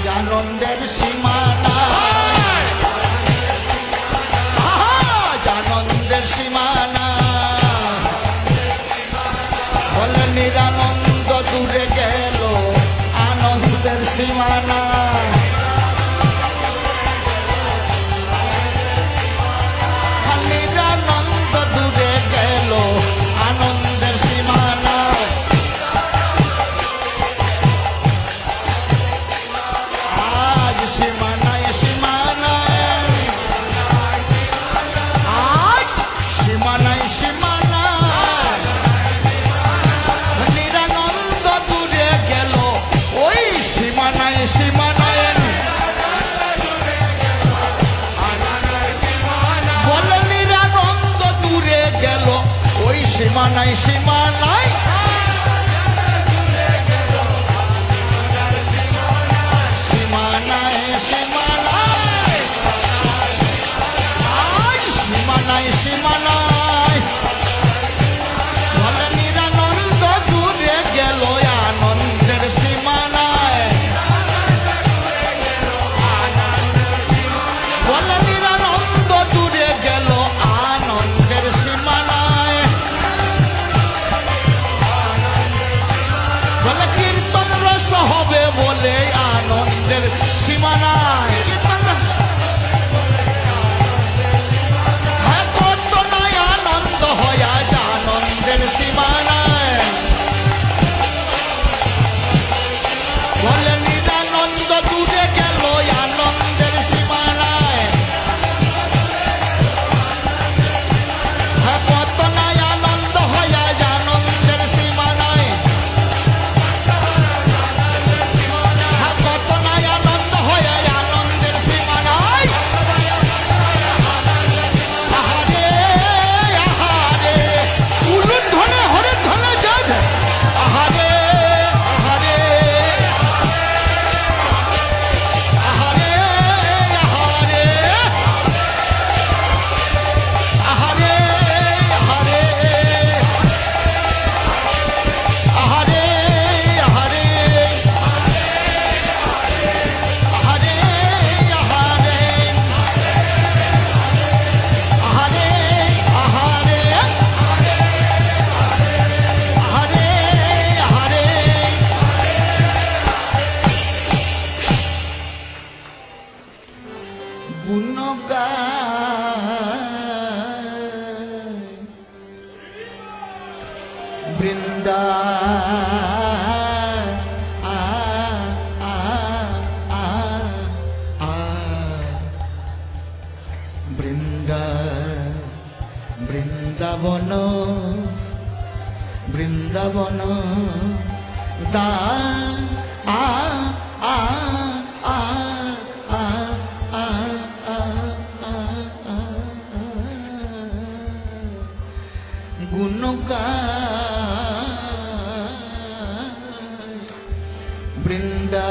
আজ আনন্দের সীমা নাই আজ আনন্দের সীমা বলে নিরানন্দ দূরে গেল আনন্দের সীমানা। নাই নিরানন্দ ওই সীমানায় সীমানায়। বলে নিরানন্দ দূরে গেল। ওই সীমানায় সীমানায়। Shimano. বৃন্দা বৃন্দা বৃন্দাবন বৃন্দাবন দা আ আ আ আ আ গুণকা বৃন্দা